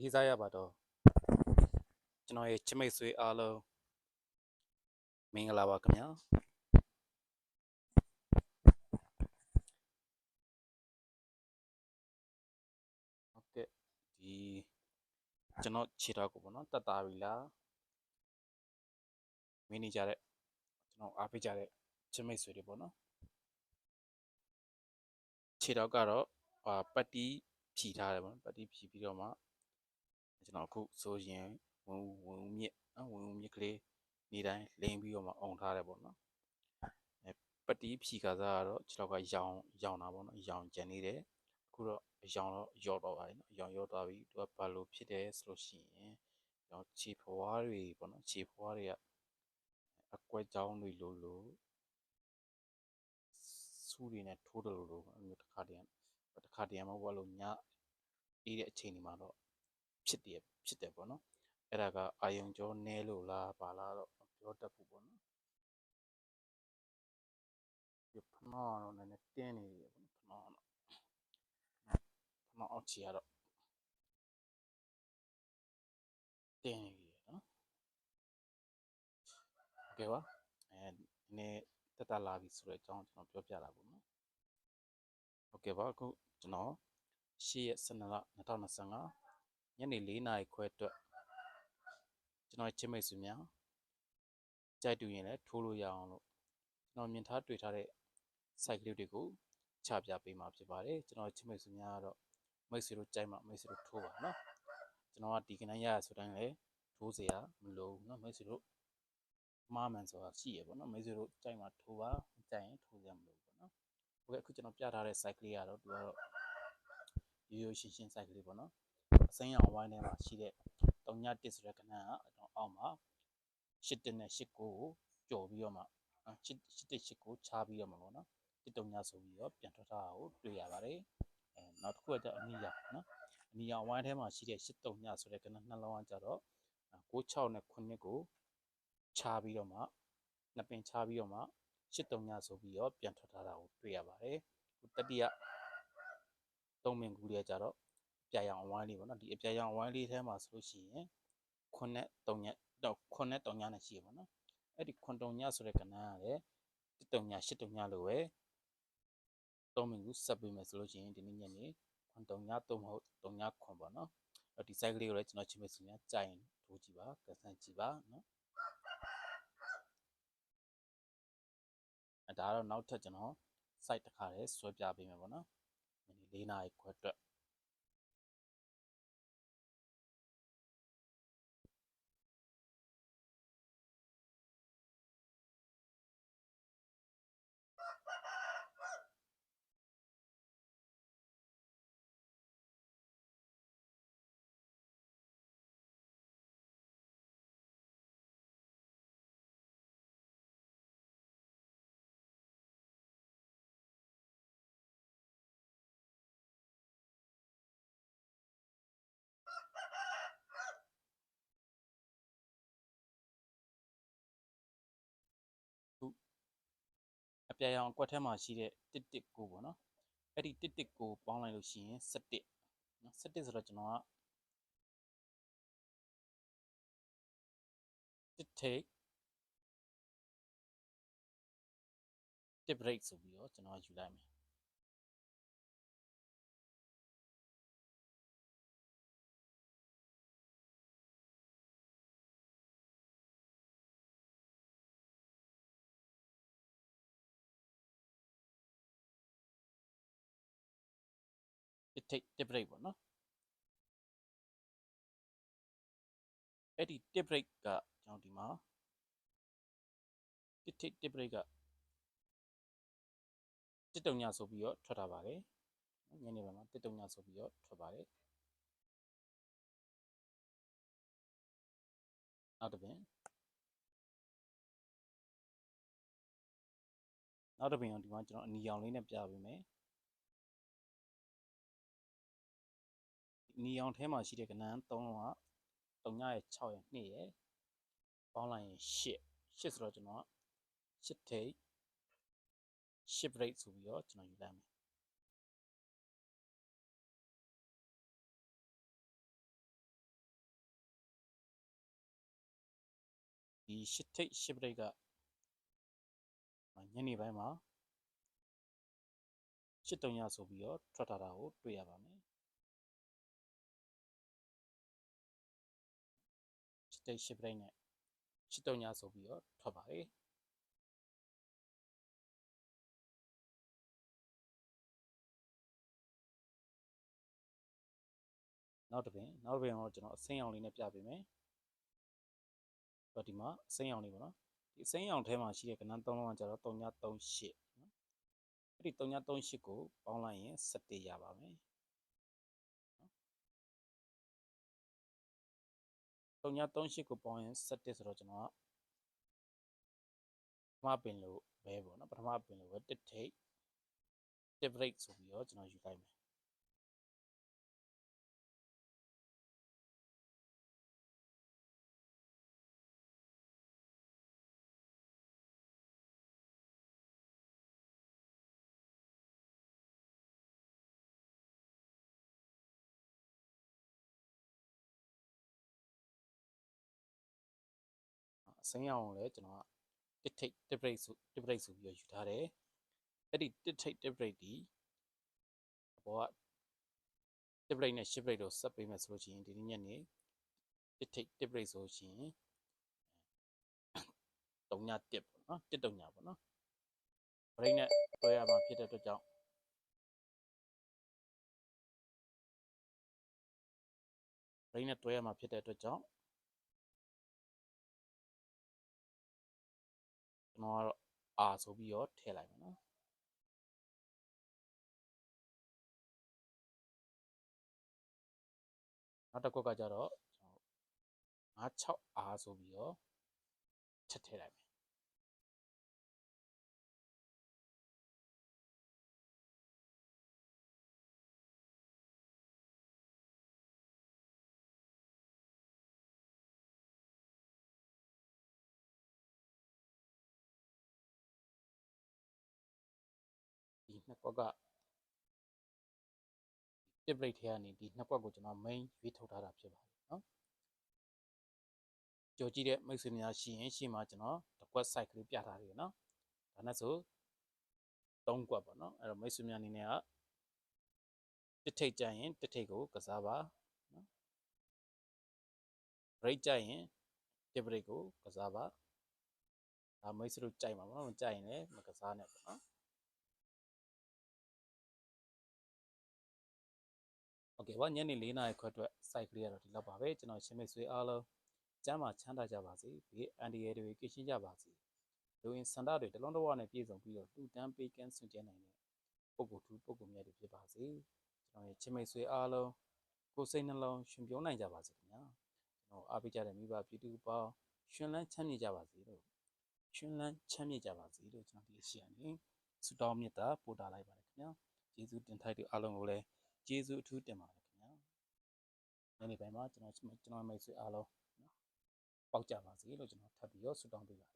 လေးစားရပါတော့ကျွန်တော်ရဲ့ချစ်မိတ်ဆွေအားလုံးမင်္ဂလာပါခင်ဗျာဟုတ်ကဲ့ဒီကျွန်တော်ခြေထောက်ကိုပေါ့နော်တက်တာပြီလားမင်းနေကြတဲ့ကျွန်တော်အားပေးကြတဲ့ချစ်မိတ်ဆွေတွေပေါ့နော်ခြေထောက်ကတော့အာပတ်တီးဖြီထားတယ်ပေါ့နော်ပတ်တီးဖြီပြီးတော့မှ ကျွန်တော်အခုဆိုရင်ဝင်ဦးဝင်ဦးမြစ်နော်ဝင်ဦးမြစ်ကလေးနေတိုင်းလိန်ပြီးတော့မှအုံထားတယ်ပေါ့နော်အဲပတီးဖြီကစားကတော့ကျွန်တော်ကရောင်ရောင်တာပေါ့နော်ရောင်ကြံနေတယ်အခုတော့ရောင်တော့ရော့တော့ပါပြီနော်ရောင်ရော့သွားပြီသူကဘာလို့ဖြစ်တယ်ဆိုလို့ရှိရင်ရောင်ခြေဖွားတွေပေါ့နော်ခြေဖွားတွေကအကွက်ကြောင်းတွေလို့လို့ဆူတွေနဲ့ထိုးတယ်လို့လို့အဲ့လိုတစ်ခါတည်းတစ်ခါတည်းမဟုတ်ဘူးလို့ညအေးတဲ့အချိန်ဒီမှာတော့ ဖြစ်တယ်ဖြစ်တယ်ပေါ့နော်အဲ့ဒါကအာယုံကြောနဲလို့လားဘာလားတော့မပြောတတ်ဘူးပေါ့နော်ဒီဖမောင်းတော့နည်းနည်းတင်းနေတယ်ပေါ့နော်ဖမောင်းတော့ဖမောင်းအောက်ချီကတော့တင်းနေတယ်နော်โอเคပါအဲနည်းတက်တက်လာပြီဆိုတဲ့အကြောင်းကျွန်တော်ပြောပြတာပေါ့နော်โอเคပါအခုကျွန်တော်ရှေ့ရက်12လ2025 ညနေ4နာရီခွဲအတွက်ကျွန်တော်ချင်းမိတ်ဆွေများကြိုက်တူရင်လည်းထိုးလို့ရအောင်လို့ကျွန်တော်မြင်ထားတွေ့ထားတဲ့ site ကလေးတွေကိုချပြပေးမှာဖြစ်ပါတယ်ကျွန်တော်ချင်းမိတ်ဆွေများကတော့မိတ်ဆွေတို့ကြိုက်မှမိတ်ဆွေတို့ထိုးပါနော်ကျွန်တော်ကဒီကနေ့ရရဆိုတိုင်းလည်းထိုးเสียမလို့နော်မိတ်ဆွေတို့မှားမှန်ဆိုတာရှိရပေါ့နော်မိတ်ဆွေတို့ကြိုက်မှထိုးပါမကြိုက်ရင်ထိုးเสียမလို့ပေါ့နော်ဟုတ်ကဲ့အခုကျွန်တော်ပြထားတဲ့ site ကလေးကတော့သူကတော့ရိုးရိုးရှင်းရှင်း site ကလေးပေါ့နော် အစိမ်းရောင်ဝိုင်းထဲမှာရှိတဲ့3.1ဆိုတဲ့ကဏ္ဍကတော့အောက်မှာ8တက်နဲ့8ကိုကြော်ပြီးတော့မှ8 8တက်8ကိုခြားပြီးတော့မှပေါ့နော်တစ်တုံညဆိုပြီးတော့ပြန်ထွက်ထားတာကိုတွေ့ရပါတယ်အဲနောက်တစ်ခုကကျအနီရောင်နော်အနီရောင်ဝိုင်းထဲမှာရှိတဲ့8တုံညဆိုတဲ့ကဏ္ဍနှလုံးကကျတော့6 6နဲ့9ကိုခြားပြီးတော့မှနှစ်ပင်ခြားပြီးတော့မှ8တုံညဆိုပြီးတော့ပြန်ထွက်ထားတာကိုတွေ့ရပါတယ်ခုတတိယသုံးပင်ကူလေးကကျတော့အ ပြာရောင်ဝိုင်းလေးပေါ့နော်ဒီအပြာရောင်ဝိုင်းလေးထဲမှာဆိုလို့ရှိရင်9နဲ့3ညတော့9နဲ့3ညနဲ့ရှိရပါတော့အဲ့ဒီ9တုံညဆိုတဲ့ကဏ္ဍကလည်း1တုံည8တုံညလို့ပဲသုံးပင်ကူဆက်ပေးမယ်ဆိုလို့ရှိရင်ဒီနေ့ညနေ9တုံည3မဟုတ်3ည9ပေါ့နော်အဲ့ဒီ site ကလေးကိုလည်းကျွန်တော်ချင်းမစီများကြိုင်ထိုးကြည့်ပါကဆန်းကြည့်ပါနော်အဲဒါကတော့နောက်ထပ်ကျွန်တော် site တစ်ခါတည်းဆွဲပြပေးမယ်ပေါ့နော်ညနေ၄နာရီခွဲအတွက် ပြာရောင်အကွက်ထဲမှာရှိတဲ့တစ်တစ်ကိုပေါ့နော်အဲ့ဒီတစ်တစ်ကိုပေါင်းလိုက်လို့ရှိရင်17နော်17ဆိုတော့ကျွန်တော်ကတစ်ထိတ်တစ် break ဆိုပြီးတော့ကျွန်တော်ယူလိုက်မယ် တစ်ထိတ်တစ် break ပေါ့နော်အဲ့ဒီတစ် break ကကျွန်တော်ဒီမှာတစ်ထိတ်တစ် break ကတစ်တုံညဆိုပြီးတော့ထွက်တာပါတယ်ညနေပိုင်းမှာတစ်တုံညဆိုပြီးတော့ထွက်ပါတယ်နောက်တစ်ပင်နောက်တစ်ပင်အောင်ဒီမှာကျွန်တော်အနီရောင်လေးနဲ့ပြပေးမယ် နီအောင်ထဲမှာရှိတဲ့ကဏန်း3လုံးကတုံညရဲ့6ရဲ့2ရဲ့ပေါင်းလိုက်ရင်8 8ဆိုတော့ကျွန်တော်က8ထိပ်8 break ဆိုပြီးတော့ကျွန်တော်ယူလိုက်မယ်ဒီ8ထိပ်8 break ကညနေပိုင်းမှာ8တုံညဆိုပြီးတော့ထွက်လာတာကိုတွေ့ရပါမယ် ရှစ်ထိတ်ရှစ်ပရိတ်နဲ့ရှစ်တုံရဆိုပြီးတော့ထွက်ပါတယ်နောက်တစ်ပင်နောက်တစ်ပင်တော့ကျွန်တော်အစိမ်းအောင်လေးနဲ့ပြပေးမယ်တော့ဒီမှာအစိမ်းအောင်လေးပေါ့နော်ဒီအစိမ်းအောင်ထဲမှာရှိတဲ့ကဏ္ဍ၃လုံးကကျတော့3ည38နော်အဲ့ဒီ3ည38ကိုပေါင်းလိုက်ရင်17ရပါမယ် 3ည38ကိုပေါင်းရင်17ဆိုတော့ကျွန်တော်ကပထမပင်လို့ပဲပေါ့နော်ပထမပင်လို့ပဲတစ်ထိပ်တစ် break ဆိုပြီးတော့ကျွန်တော်ယူလိုက်မယ် အစိမ်းအောင်ကိုလည်းကျွန်တော်ကတစ်ထိပ်တစ် break ဆိုတစ် break ဆိုပြီးတော့ယူထားတယ်အဲ့ဒီတစ်ထိပ်တစ် break ဒီအပေါ်ကတစ် break နဲ့ရှစ် break တို့ဆက်ပေးမယ်ဆိုလို့ရှိရင်ဒီနေ့ညနေတစ်ထိပ်တစ် break ဆိုရှင်တုံညတစ်ပေါ့နော်တစ်တုံညပေါ့နော် break နဲ့တွဲရမှာဖြစ်တဲ့အတွက်ကြောင့် break နဲ့တွဲရမှာဖြစ်တဲ့အတွက်ကြောင့် ကျွန်တော်ကတော့ R ဆိုပြီးတော့ထည့်လိုက်မယ်နော်နောက်တစ်ခုကကြတော့ကျွန်တော် 56R ဆိုပြီးတော့ထည့်ထည့်လိုက်မယ် ကွက်ကတစ် break ထဲကနေဒီနှစ်ကွက်ကိုကျွန်တော် main ရွေးထုတ်ထားတာဖြစ်ပါတယ်နော်ကြော်ကြည့်တဲ့မိတ်ဆွေများရှိရင်ရှိမှကျွန်တော်တစ်ကွက် site ကလေးပြထားတယ်နော်ဒါနဲ့ဆို၃ကွက်ပေါ့နော်အဲ့တော့မိတ်ဆွေများအနေနဲ့ကတစ်ထိတ်ကြရင်တစ်ထိတ်ကိုကစားပါနော် break ကြရင်တစ် break ကိုကစားပါဒါမိတ်ဆွေတို့ကြိုက်မှာပေါ့နော်မကြိုက်ရင်လည်းမကစားနဲ့ပေါ့နော် ကဲ့ပါညနေ၄နာရီခွဲအတွက် site ကလေးကတော့ဒီလောက်ပါပဲကျွန်တော်ရှင်မေဆွေအားလုံးကျမ်းမာချမ်းသာကြပါစေဘေးအန္တရာယ်တွေကင်းရှင်းကြပါစေလူရင်းစန္ဒတွေတလုံးတဝနဲ့ပြည့်စုံပြီးတော့လူတန်းပေးကန်းဆွင့်ကျဲနိုင်တဲ့ပုဂ္ဂိုလ်သူပုဂ္ဂိုလ်မြတ်တွေဖြစ်ပါစေကျွန်တော်ရဲ့ရှင်မေဆွေအားလုံးကိုယ်စိတ်နှလုံးရှင်ပြုံးနိုင်ကြပါစေခင်ဗျာကျွန်တော်အားပေးကြတဲ့မိဘပြည်သူပေါင်းရှင်လန်းချမ်းမြေ့ကြပါစေလို့ရှင်လန်းချမ်းမြေ့ကြပါစေလို့ကျွန်တော်ဒီအရှိအနေနဲ့ဆုတောင်းမေတ္တာပို့တာလိုက်ပါတယ်ခင်ဗျာယေရှုတင်ထိုက်တဲ့အားလုံးကိုလည်း ကျေးဇူးအထူးတင်ပါတယ်ခင်ဗျာညနေပိုင်းမှာကျွန်တော်ကျွန်တော်မိတ်ဆွေအားလုံးနော်ပေါက်ကြပါစေလို့ကျွန်တော်ထပ်ပြီးတော့ဆုတောင်းပေးပါတယ်